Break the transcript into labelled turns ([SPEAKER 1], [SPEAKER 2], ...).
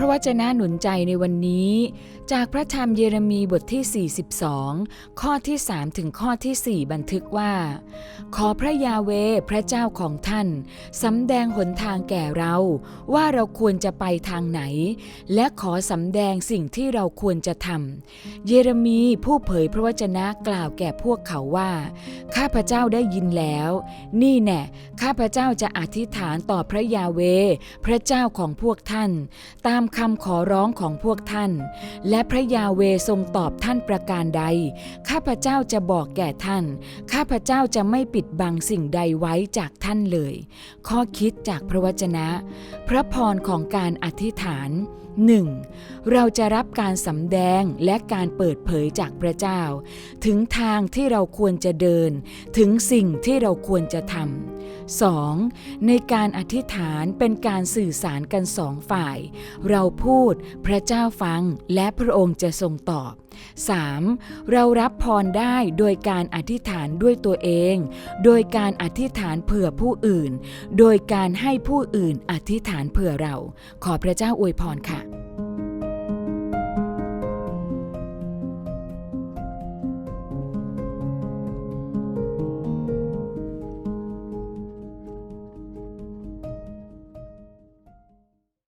[SPEAKER 1] ระวจนะหนุนใจในวันนี้ จากพระธรรมเยเรมีบทที่ 42 ข้อที่ 3 ถึงข้อที่ 4 บันทึกว่า ขอพระยาเวพระเจ้าของท่านสำแดงหนทางแก่เรา ว่าเราควรจะไปทางไหน และขอสำแดงสิ่งที่เราควรจะทำเยเรมีผู้เผยพระวจนะกล่าวแก่พวกเขาว่า ข้าพระเจ้าได้ยินแล้ว นี่แน่ข้าพระเจ้าจะอธิษฐานต่อพระยาเว พระเจ้าของพวกท่าน ตามคำขอร้องของพวกท่าน และพระยาเวทรงตอบท่านประการใด ข้าพเจ้าจะบอกแก่ท่าน ข้าพเจ้าจะไม่ปิดบังสิ่งใดไว้จากท่านเลย ข้อคิดจากพระวจนะ พระพรของการอธิษฐาน 1. เราจะรับการสำแดงและการเปิดเผยจากพระเจ้า ถึงทางที่เราควรจะเดิน ถึงสิ่งที่เราควรจะทำ 2. ในการอธิษฐานเป็นการสื่อสารกันสองฝ่าย เราพูดพระเจ้าฟังและพระองค์จะทรงตอบ 3. เรารับพรได้โดยการอธิษฐานด้วยตัวเอง โดยการอธิษฐานเผื่อผู้อื่น โดยการให้ผู้อื่นอธิษฐานเผื่อเรา ขอพระเจ้าอวยพรค่ะ